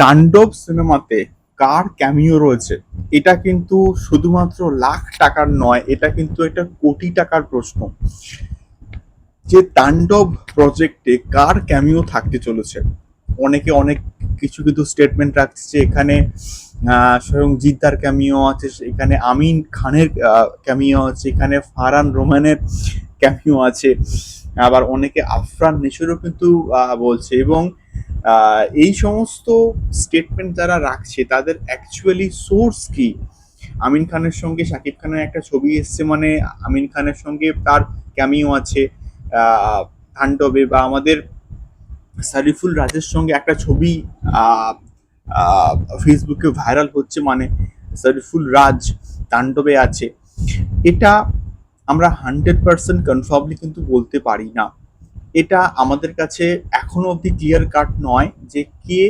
তাণ্ডব সিনেমাতে কার ক্যামিও রয়েছে? এটা কিন্তু শুধুমাত্র লাখ টাকার নয়, এটা কিন্তু একটা কোটি টাকার প্রশ্ন। যে তাণ্ডব প্রজেক্টে কার ক্যামিও থাকতে চলেছে? অনেকে অনেক কিছু কিন্তু স্টেটমেন্ট রাখছে, এখানে স্বয়ং জিদ্দার ক্যামিও আছে, এখানে আমিন খানের ক্যামিও আছে, এখানে ফারহান রোমানের ক্যামিও আছে, আবার অনেকে আফরান নেশরও কিন্তু বলছে এবং এই সমস্ত স্টেটমেন্ট যারা রাখছে, তাদের অ্যাকচুয়ালি সোর্স কি? আমিন খানের সঙ্গে শাকিব খানের একটা ছবি এসছে মানে আমিন খানের সঙ্গে তার ক্যামিও আছে। তাণ্ডবে বা আমাদের সারিফুল রাজের সঙ্গে একটা ছবি ফেসবুকে ভাইরাল হচ্ছে মানে সারিফুল রাজ তাণ্ডবে আছে। এটা আমরা হান্ড্রেড পার্সেন্ট কনফার্মলি কিন্তু বলতে পারি না। এটা আমাদের কাছে এখনও অবধি ক্লিয়ার কাট নয় যে কে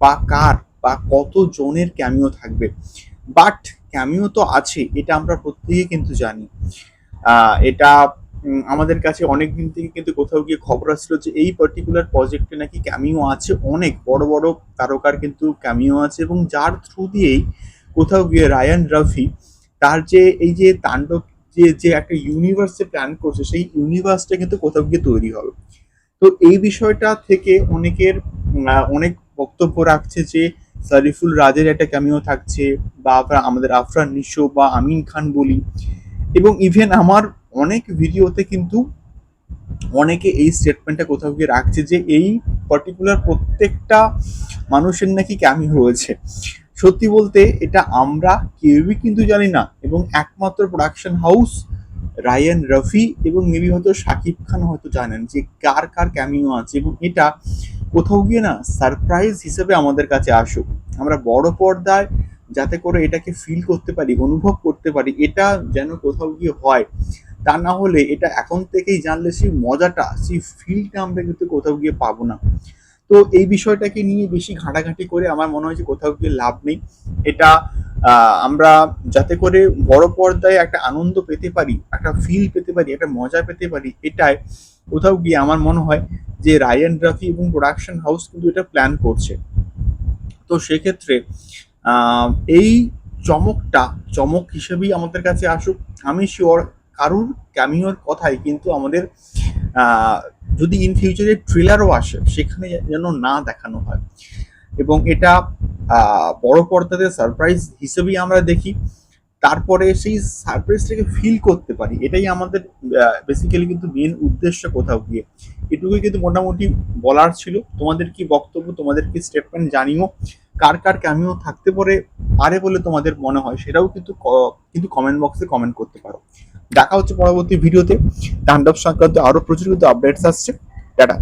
বা কার বা কত জনের ক্যামিও থাকবে। বাট ক্যামিও তো আছে, এটা আমরা প্রত্যেকেই কিন্তু জানি। এটা আমাদের কাছে অনেক দিন থেকে কিন্তু কোথাও গিয়ে খবর আসছিল যে এই পার্টিকুলার প্রজেক্টে নাকি ক্যামিও আছে অনেক, বড় বড় তারকার কিন্তু ক্যামিও আছে এবং যার থ্রু দিয়েই কোথাও গিয়ে রায়ান রাফি তার যে এই যে তাণ্ডব যে যে একটা ইউনিভার্সে প্ল্যান করছে, সেই ইউনিভার্সটা কিন্তু কোথাও গিয়ে তৈরি হবে। তো এই বিষয়টা থেকে অনেকের অনেক বক্তব্য রাখছে যে, সারিফুল রাজের একটা ক্যামিও থাকছে, বা আমাদের আফরান নিশো বা আমিন খান বলি। এবং ইভেন আমার অনেক ভিডিওতে কিন্তু অনেকে এই স্টেটমেন্টটা কোথাও গিয়ে রাখছে যে, এই পার্টিকুলার প্রত্যেকটা মানুষের নাকি ক্যামিও রয়েছে সত্যি বলতে এটা আমরা কেউই কিন্তু জানি না এবং একমাত্র প্রোডাকশন হাউস রায়ান রফি এবং মেবি হয়তো শাকিব খান হয়তো জানেন যে কার কার ক্যামিও আছে এবং এটা কোথাও গিয়ে না সারপ্রাইজ হিসেবে আমাদের কাছে আসুক। আমরা বড় পর্দায় যাতে করে এটাকে ফিল করতে পারি, অনুভব করতে পারি, এটা যেন কোথাও গিয়ে হয়, তা না হলে এটা এখন থেকেই জানলে সেই মজাটা, সেই ফিলটা আমরা কিন্তু কোথাও গিয়ে পাবো না। তো এই বিষয়টাকে নিয়ে বেশি ঘাঁটাঘাঁটি করে আমার মনে হয় যে কোথাও গিয়ে লাভ নেই। এটা আমরা যাতে করে বড় পর্দায় একটা আনন্দ পেতে পারি, একটা ফিল পেতে পারি, একটা মজা পেতে পারি, এটাই কোথাও গিয়ে আমার মনে হয় যে রায়ান রাফি এবং প্রোডাকশন হাউস কিন্তু এটা প্ল্যান করছে। তো সেক্ষেত্রে এই চমকটা, চমক হিসেবেই আমাদের কাছে আসুক। আমি শিওর কারুর ক্যামিওর কথাই কিন্তু আমাদের যদি ইন ফিউচারে ট্রেলারও আসে, সেখানে যেন না দেখানো হয়। এবং এটা বড় পর্দাতে সারপ্রাইজ হিসেবেই আমরা দেখি। তারপরে সেই সারপ্রাইজটাকে ফিল করতে পারি। এটাই আমাদের বেসিক্যালি কিন্তু মেন উদ্দেশ্য কোথাও গিয়ে। এটুকুই কিন্তু মোটামুটি বলার ছিল। তোমাদের কি বক্তব্য, তোমাদের কি স্টেটমেন্ট জানিও। কার কার ক্যামিও থাকতে পারে পারে বলে তোমাদের মনে হয়, সেটাও কিন্তু কিন্তু কমেন্ট বক্সে কমেন্ট করতে পারো। দেখা হচ্ছে পরবর্তী ভিডিওতে। তাণ্ডব সংক্রান্ত আরও প্রচুর কিন্তু আপডেটস আসছে। টাটা।